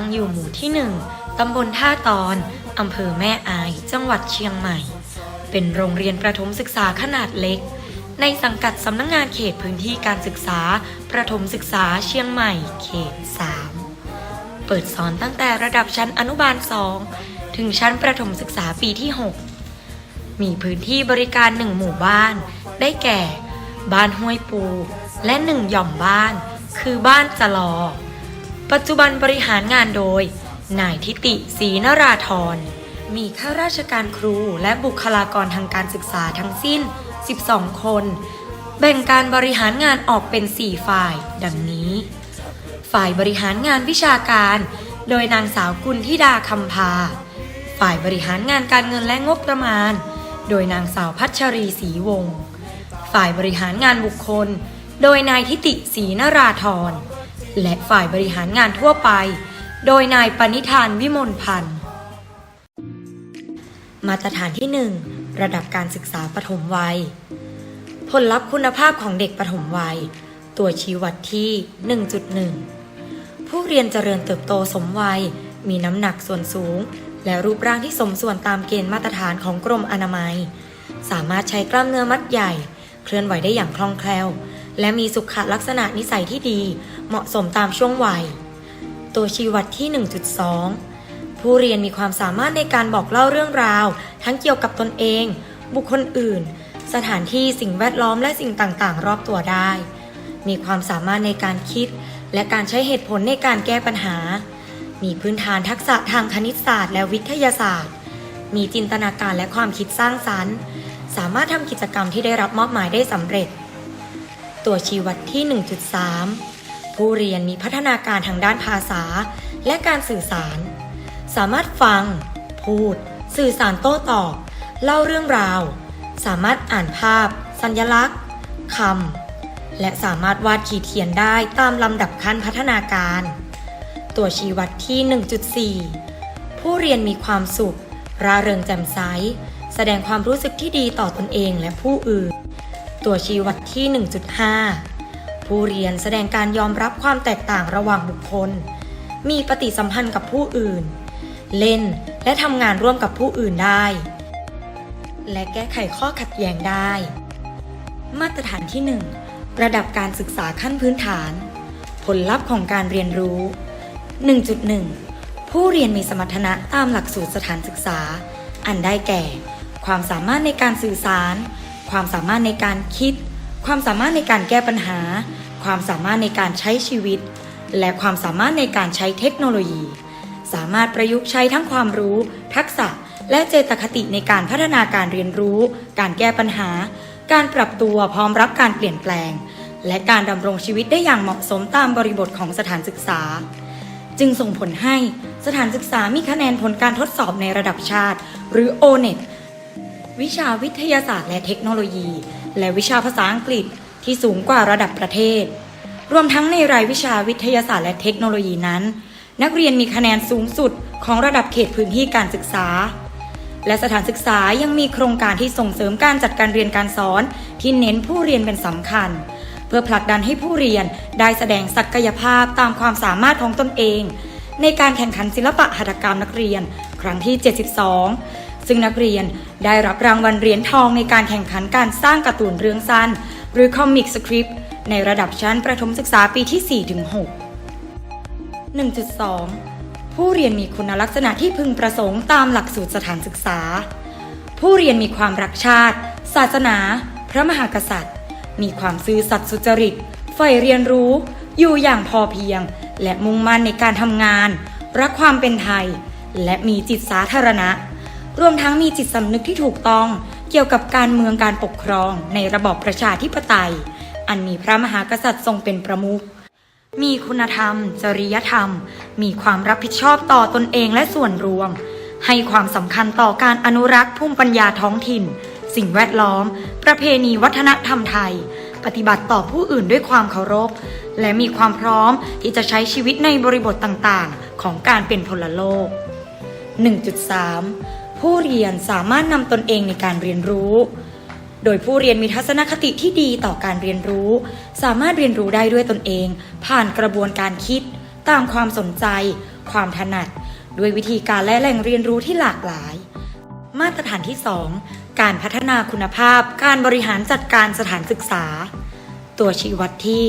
ตั้งอยู่หมู่ที่หนึ่งตำบลท่าตอน อำเภอแม่อาย จังหวัดเชียงใหม่ เป็นโรงเรียนประถมศึกษาขนาดเล็ก ในสังกัดสำนักงงานเขตพื้นที่การศึกษา ประถมศึกษาเชียงใหม่ เขต 3 เปิดสอนตั้งแต่ระดับชั้นอนุบาล 2 ถึงชั้นประถมศึกษาปีที่ 6 มีพื้นที่บริการหนึ่งหมู่บ้าน ได้แก่ บ้านห้วยปู และหนึ่งหย่อมบ้าน คือบ้านจะลอ ปัจจุบันบริหารงานโดย นายทิติศรีนราธร มีข้าราชการครูและบุคลากรทางการศึกษาทั้งสิ้น 12 คน แบ่งการบริหารงานออกเป็น 4 ฝ่าย ดังนี้ ฝ่ายบริหารงานวิชาการ โดยนางสาวกุลธิดาคำพา ฝ่ายบริหารงานการเงินและงบประมาณ โดยนางสาวพัชรีศรีวงศ์ฝ่ายบริหารงานบุคคล โดยนายทิติศรีนราธร และฝ่ายบริหารงานทั่วไป โดยนายปณิธานวิมลพันธ์ มาตรฐานที่ 1 ระดับการศึกษาปฐมวัย ผลลัพธ์คุณภาพของเด็กปฐมวัย ตัวชี้วัดที่ 1.1 ผู้เรียนเจริญเติบโตสมวัย มีน้ำหนักส่วนสูง และรูปร่างที่สมส่วนตามเกณฑ์มาตรฐานของกรมอนามัย สามารถใช้กล้ามเนื้อมัดใหญ่ เคลื่อนไหวได้อย่างคล่องแคล่ว และมีสุขลักษณะนิสัยที่ดี เหมาะสมตามช่วงวัย ตัวชี้วัดที่ 1.2 ผู้เรียนมีความสามารถในการบอกเล่าเรื่องราว ทั้งเกี่ยวกับตนเอง บุคคลอื่น สถานที่สิ่งแวดล้อมและสิ่งต่างๆ รอบตัวได้ มีความสามารถในการคิด และการใช้เหตุผลในการแก้ปัญหา มีพื้นฐานทักษะทางคณิตศาสตร์ และวิทยาศาสตร์ มีจินตนาการและความคิดสร้างสรรค์ สามารถทำกิจกรรมที่ได้รับมอบหมายได้สำเร็จ ตัวชี้วัดที่ 1.3 ผู้เรียนมีพัฒนาการทางด้านภาษาและการสื่อสาร สามารถฟัง พูด สื่อสารโต้ตอบ เล่าเรื่องราว สามารถอ่านภาพ สัญลักษณ์คำและสามารถวาดขีดเขียนได้ตามลำดับขั้นพัฒนาการ ตัวชี้วัดที่ 1.4 ผู้เรียนมีความสุขร่าเริงแจ่มใส แสดงความรู้สึกที่ดีต่อตนเองและผู้อื่น ตัวชี้วัดที่ 1.5 ผู้เรียนแสดงการยอมรับความแตกต่างระหว่างบุคคล มีปฏิสัมพันธ์กับผู้อื่น เล่นและทำงานร่วมกับผู้อื่นได้ และแก้ไขข้อขัดแย้งได้ มาตรฐานที่ 1 ระดับการศึกษาขั้นพื้นฐาน ผลลัพธ์ของการเรียนรู้ 1.1 ผู้เรียนมีสมรรถนะตามหลักสูตรสถานศึกษา อันได้แก่ ความสามารถในการสื่อสาร ความสามารถในการคิด ความสามารถในการแก้ปัญหา ความสามารถในการใช้ชีวิต และความสามารถในการใช้เทคโนโลยี สามารถประยุกต์ใช้ทั้งความรู้ ทักษะ และเจตคติในการพัฒนาการเรียนรู้ การแก้ปัญหา การปรับตัวพร้อมรับการเปลี่ยนแปลง และการดำรงชีวิตได้อย่างเหมาะสมตามบริบทของสถานศึกษา จึงส่งผลให้สถานศึกษามีคะแนนผลการทดสอบในระดับชาติ หรือ O-NET วิชาวิทยาศาสตร์และเทคโนโลยี และวิชาภาษาอังกฤษที่สูงกว่าระดับประเทศ รวมทั้งในรายวิชาวิทยาศาสตร์และเทคโนโลยีนั้น นักเรียนมีคะแนนสูงสุดของระดับเขตพื้นที่การศึกษา และสถานศึกษายังมีโครงการที่ส่งเสริมการจัดการเรียนการสอน ที่เน้นผู้เรียนเป็นสำคัญ เพื่อผลักดันให้ผู้เรียนได้แสดงศักยภาพตามความสามารถของตนเอง ในการแข่งขันศิลปะหัตถกรรมนักเรียน ครั้งที่ 72 ซึ่งนักเรียนได้รับรางวัลเหรียญทองในการแข่งขันการสร้างการ์ตูนเรื่องสั้น หรือคอมิกสคริปต์ในระดับชั้นประถมศึกษาปีที่ 4-6 1.2 ผู้เรียนมีคุณลักษณะที่พึงประสงค์ตามหลักสูตรสถานศึกษา ผู้เรียนมีความรักชาติ ศาสนา พระมหากษัตริย์ มีความซื่อสัตย์สุจริตใฝ่เรียนรู้ อยู่อย่างพอเพียง และมุ่งมั่นในการทำงาน รักความเป็นไทย และมีจิตสาธารณะ รวมทั้งมีจิตสำนึกที่ถูกต้อง เกี่ยวกับการเมืองการปกครอง ในระบอบประชาธิปไตย อันมีพระมหากษัตริย์ทรงเป็นประมุขมีคุณธรรม จริยธรรม มีความรับผิดชอบต่อตนเองและส่วนรวม ให้ความสำคัญต่อการอนุรักษ์ภูมิปัญญาท้องถิ่น สิ่งแวดล้อม ประเพณีวัฒนธรรมไทย ปฏิบัติต่อผู้อื่นด้วยความเคารพ และมีความพร้อมที่จะใช้ชีวิตในบริบทต่างๆ ของการเป็นพลโลก 1.3 ผู้เรียนสามารถนำตนเองในการเรียนรู้ โดยผู้เรียนมีทัศนคติที่ดีต่อการเรียนรู้ สามารถเรียนรู้ได้ด้วยตนเอง ผ่านกระบวนการคิด ตามความสนใจ ความถนัด ด้วยวิธีการและแหล่งเรียนรู้ที่หลากหลาย มาตรฐานที่ 2 การพัฒนาคุณภาพ การบริหารจัดการสถานศึกษา ตัวชี้วัดที่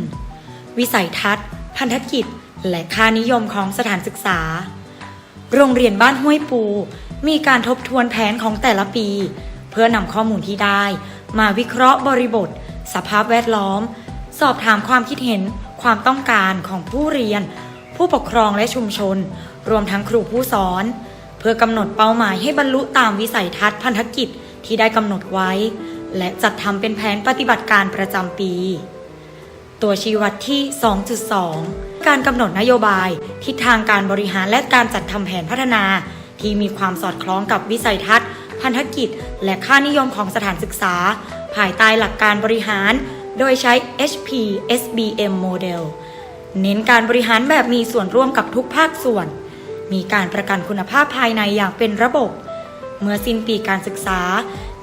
2.1 วิสัยทัศน์ พันธกิจ และค่านิยมของสถานศึกษา โรงเรียนบ้านห้วยปู มีการทบทวนแผนของแต่ละปี เพื่อนำข้อมูลที่ได้ มาวิเคราะห์บริบท สภาพแวดล้อม สอบถามความคิดเห็นความต้องการของผู้เรียน ผู้ปกครองและชุมชน รวมทั้งครูผู้สอน เพื่อกำหนดเป้าหมายให้บรรลุตามวิสัยทัศน์พันธกิจที่ได้กำหนดไว้ และจัดทำเป็นแผนปฏิบัติการประจำปี ตัวชี้วัดที่ 2.2 การกำหนดนโยบาย ทิศทางการบริหารและการจัดทำแผนพัฒนา ที่มีความสอดคล้องกับวิสัยทัศน์ พันธกิจ และค่านิยมของสถานศึกษา ภายใต้หลักการบริหาร โดยใช้ HP SBM Model เน้นการบริหารแบบมีส่วนร่วมกับทุกภาคส่วน มีการประกันคุณภาพภายในอย่างเป็นระบบ เมื่อสิ้นปีการศึกษา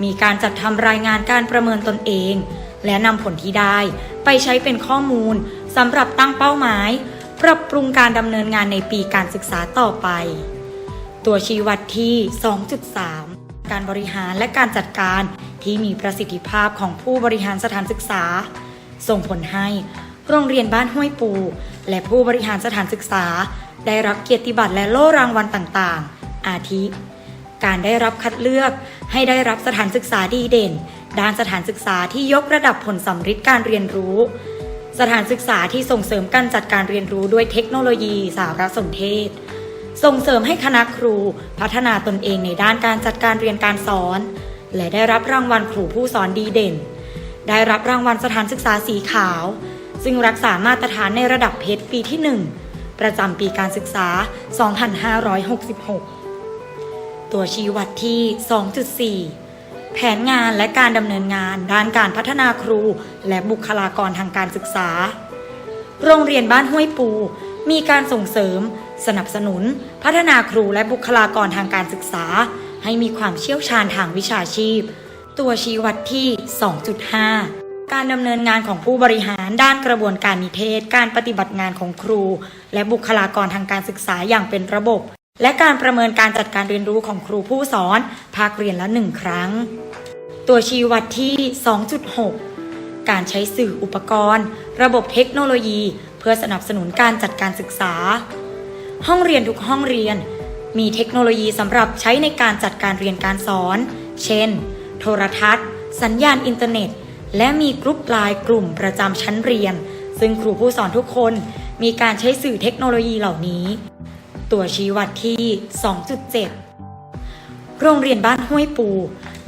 มีการจัดทำรายงานการประเมินตนเอง และนำผลที่ได้ ไปใช้เป็นข้อมูลสำหรับตั้งเป้าหมาย ปรับปรุงการดำเนินงานในปีการศึกษาต่อไป ตัวชี้วัดที่ 2.3 การบริหารและการจัดการที่มีประสิทธิภาพของผู้บริหารสถานศึกษา ส่งผลให้โรงเรียนบ้านห้วยปู และผู้บริหารสถานศึกษา ได้รับเกียรติบัตรและโล่รางวัลต่างๆ อาทิ การได้รับคัดเลือกให้ได้รับสถานศึกษาดีเด่น ด้านสถานศึกษาที่ยกระดับผลสัมฤทธิ์การเรียนรู้ สถานศึกษาที่ส่งเสริมการจัดการเรียนรู้ด้วยเทคโนโลยีสารสนเทศ ส่งเสริมให้คณะครูพัฒนาตนเองในด้านการจัดการเรียนการสอน และได้รับรางวัลครูผู้สอนดีเด่น ได้รับรางวัลสถานศึกษาสีขาว ซึ่งรักษามาตรฐานในระดับเพชรปีที่ 1 ประจำปีการศึกษา 2566 ตัวชี้วัดที่ 2.4 แผนงานและการดำเนินงาน ด้านการพัฒนาครู และบุคลากรทางการศึกษา โรงเรียนบ้านห้วยปู มีการส่งเสริม สนับสนุน พัฒนาครูและบุคลากรทางการศึกษา ให้มีความเชี่ยวชาญทางวิชาชีพ ตัวชี้วัดที่ 2.5การดำเนินงานของผู้บริหารด้านกระบวนการนิเทศ การปฏิบัติงานของครู และบุคลากรทางการศึกษาอย่างเป็นระบบ และการประเมินการจัดการเรียนรู้ของครูผู้สอน ภาคเรียนละหนึ่งครั้ง ตัวชี้วัดที่ 2.6 การใช้สื่ออุปกรณ์ ระบบเทคโนโลยี เพื่อสนับสนุนการจัดการศึกษา ห้องเรียนทุกห้องเรียน มีเทคโนโลยีสำหรับใช้ในการจัดการเรียนการสอน เช่น โทรทัศน์ สัญญาณอินเทอร์เน็ต และมีกรุ๊ปไลน์กลุ่มประจำชั้นเรียน ซึ่งครูผู้สอนทุกคนมีการใช้สื่อเทคโนโลยีเหล่านี้ ตัวชี้วัดที่ 2.7 โรงเรียนบ้านห้วยปู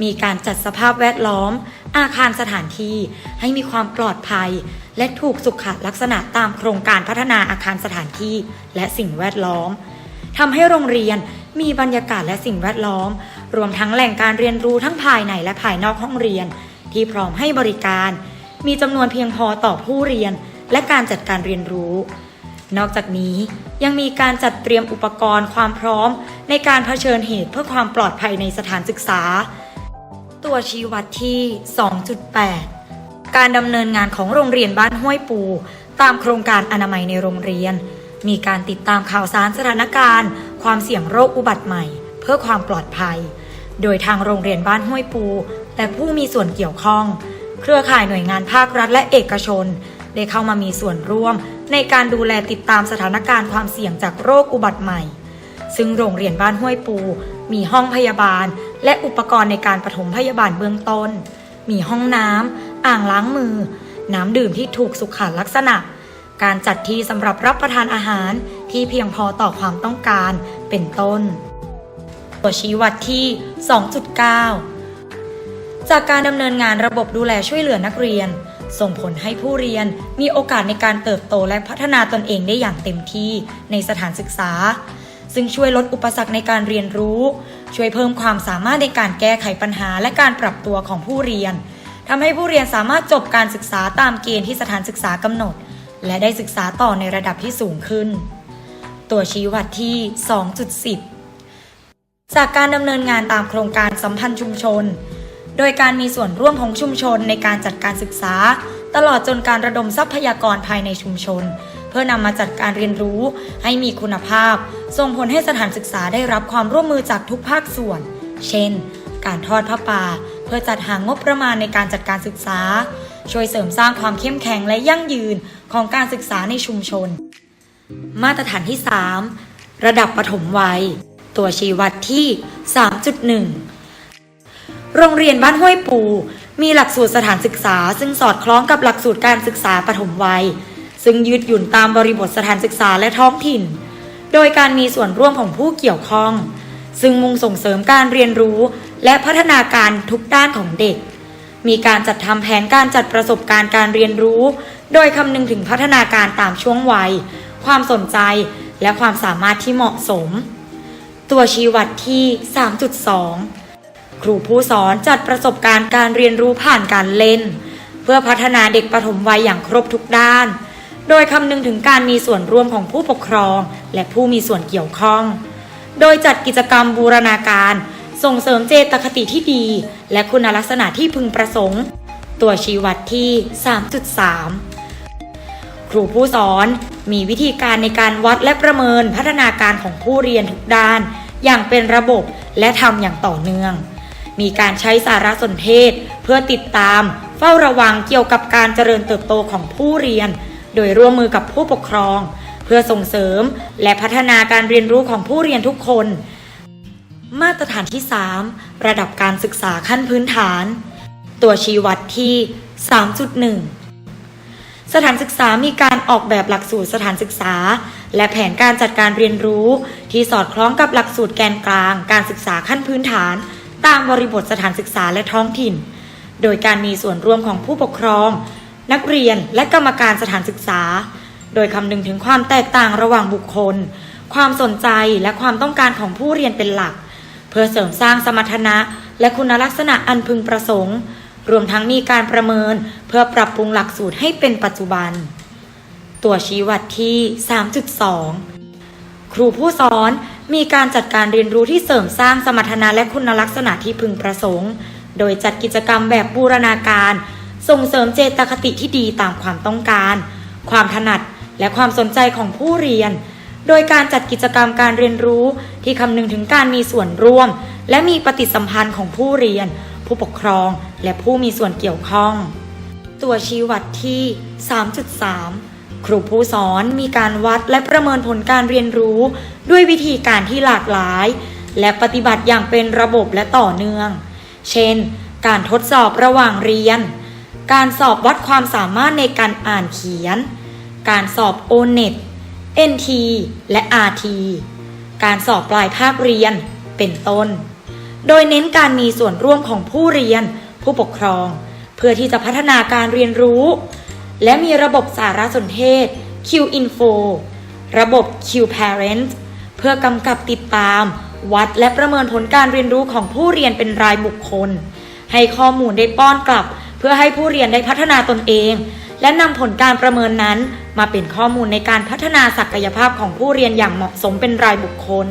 มีการจัดสภาพแวดล้อม อาคารสถานที่ให้มีความปลอดภัย และถูกสุขลักษณะตามโครงการพัฒนาอาคารสถานที่และสิ่งแวดล้อมทำให้โรงเรียนมีบรรยากาศและสิ่งแวดล้อม รวมทั้งแหล่งการเรียนรู้ทั้งภายในและภายนอกห้องเรียน ที่พร้อมให้บริการ มีจำนวนเพียงพอต่อผู้เรียน และการจัดการเรียนรู้ นอกจากนี้ยังมีการจัดเตรียมอุปกรณ์ความพร้อม ในการเผชิญเหตุเพื่อความปลอดภัยในสถานศึกษา ตัวชี้วัดที่ 2.8 การดำเนินงานของโรงเรียนบ้านห้วยปู ตามโครงการอนามัยในโรงเรียน มีการติดตามข่าวสารสถานการณ์ ความเสี่ยงโรคอุบัติใหม่ เพื่อความปลอดภัย โดยทางโรงเรียนบ้านห้วยปู และผู้มีส่วนเกี่ยวข้อง เครือข่ายหน่วยงานภาครัฐและเอกชน ได้เข้ามามีส่วนร่วม ในการดูแลติดตามสถานการณ์ความเสี่ยงจากโรคอุบัติใหม่ ซึ่งโรงเรียนบ้านห้วยปู มีห้องพยาบาล และอุปกรณ์ในการปฐมพยาบาลเบื้องต้น มีห้องน้ำอ่างล้างมือ น้ำดื่มที่ถูกสุขลักษณะ การจัดที่สำหรับรับประทานอาหารที่เพียงพอต่อความต้องการเป็นต้น ตัวชี้วัดที่ 2.9จากการดำเนินงานระบบดูแลช่วยเหลือนักเรียน ส่งผลให้ผู้เรียนมีโอกาสในการเติบโตและพัฒนาตนเองได้อย่างเต็มที่ในสถานศึกษา ซึ่งช่วยลดอุปสรรคในการเรียนรู้ ช่วยเพิ่มความสามารถในการแก้ไขปัญหาและการปรับตัวของผู้เรียนทำให้ผู้เรียนสามารถจบการศึกษาตามเกณฑ์ที่สถานศึกษากำหนด และได้ศึกษาต่อในระดับที่สูงขึ้น ตัวชี้วัดที่ 2.10 จากการดำเนินงานตามโครงการสัมพันธ์ชุมชน โดยการมีส่วนร่วมของชุมชนในการจัดการศึกษา ตลอดจนการระดมทรัพยากรภายในชุมชน เพื่อนำมาจัดการเรียนรู้ให้มีคุณภาพ ส่งผลให้สถานศึกษาได้รับความร่วมมือจากทุกภาคส่วน เช่น การทอดผ้าป่า เพื่อจัดหางบประมาณในการจัดการศึกษา ช่วยเสริมสร้างความเข้มแข็งและยั่งยืนของการศึกษาในชุมชน มาตรฐานที่ 3 ระดับปฐมวัย ตัวชี้วัดที่ 3.1 โรงเรียนบ้านห้วยปู มีหลักสูตรสถานศึกษา ซึ่งสอดคล้องกับหลักสูตรการศึกษาปฐมวัย ซึ่งยืดหยุ่นตามบริบทสถานศึกษาและท้องถิ่น โดยการมีส่วนร่วมของผู้เกี่ยวข้อง ซึ่งมุ่งส่งเสริมการเรียนรู้และพัฒนาการทุกด้านของเด็ก มีการจัดทำแผนการจัดประสบการณ์การเรียนรู้ โดยคำนึงถึงพัฒนาการตามช่วงวัย ความสนใจ และความสามารถที่เหมาะสม ตัวชี้วัดที่ 3.2 ครูผู้สอนจัดประสบการณ์การเรียนรู้ผ่านการเล่น เพื่อพัฒนาเด็กปฐมวัยอย่างครบทุกด้าน โดยคำนึงถึงการมีส่วนร่วมของผู้ปกครอง และผู้มีส่วนเกี่ยวข้อง โดยจัดกิจกรรมบูรณาการ ส่งเสริมเจตคติที่ดี และคุณลักษณะที่พึงประสงค์ ตัวชี้วัดที่ 3.3 ครูผู้สอนมีวิธีการในการวัดและประเมินพัฒนาการของผู้เรียนทุกด้าน อย่างเป็นระบบและทำอย่างต่อเนื่อง มีการใช้สารสนเทศ เพื่อติดตาม เฝ้าระวังเกี่ยวกับการเจริญเติบโตของผู้เรียน โดยร่วมมือกับผู้ปกครอง เพื่อส่งเสริมและพัฒนาการเรียนรู้ของผู้เรียนทุกคน มาตรฐานที่ 3 ระดับการศึกษาขั้นพื้นฐาน ตัวชี้วัดที่ 3.1สถานศึกษามีการออกแบบหลักสูตรสถานศึกษา และแผนการจัดการเรียนรู้ ที่สอดคล้องกับหลักสูตรแกนกลาง การศึกษาขั้นพื้นฐาน ตามบริบทสถานศึกษาและท้องถิ่น โดยการมีส่วนร่วมของผู้ปกครอง นักเรียนและกรรมการสถานศึกษา โดยคำนึงถึงความแตกต่างระหว่างบุคคล ความสนใจและความต้องการของผู้เรียนเป็นหลัก เพื่อเสริมสร้างสมรรถนะ และคุณลักษณะอันพึงประสงค์ รวมทั้งมีการประเมินเพื่อปรับปรุงหลักสูตรให้เป็นปัจจุบัน ตัวชี้วัดที่ 3.2 ครูผู้สอน มีการจัดการเรียนรู้ที่เสริมสร้างสมรรถนะและคุณลักษณะที่พึงประสงค์ โดยจัดกิจกรรมแบบบูรณาการ ส่งเสริมเจตคติที่ดีตามความต้องการ ความถนัดและความสนใจของผู้เรียน โดยการจัดกิจกรรมการเรียนรู้ที่คำนึงถึงการมีส่วนร่วม และมีปฏิสัมพันธ์ของผู้เรียน ผู้ปกครอง และผู้มีส่วนเกี่ยวข้อง ตัวชี้วัดที่ 3.3 ครูผู้สอนมีการวัดและประเมินผลการเรียนรู้ ด้วยวิธีการที่หลากหลาย และปฏิบัติอย่างเป็นระบบและต่อเนื่อง เช่น การทดสอบระหว่างเรียน การสอบวัดความสามารถในการอ่านเขียน การสอบ o n e t NT และ RT การสอบปลายภาคเรียน เป็นต้น โดยเน้นการมีส่วนร่วมของผู้เรียน ผู้ปกครอง เพื่อที่จะพัฒนาการเรียนรู้ และมีระบบสารสนเทศ Q-Info ระบบ Q-Parent เพื่อกำกับติดตาม วัดและประเมินผลการเรียนรู้ของผู้เรียนเป็นรายบุคคล ให้ข้อมูลได้ป้อนกลับ เพื่อให้ผู้เรียนได้พัฒนาตนเอง และนำผลการประเมินนั้นมาเป็นข้อมูลในการพัฒนาศักยภาพของผู้เรียนอย่างเหมาะสมเป็นรายบุคคล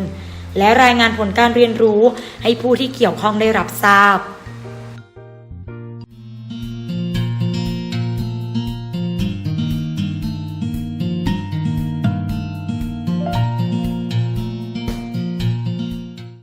และรายงานผลการเรียนรู้ให้ผู้ที่เกี่ยวข้องได้รับทราบ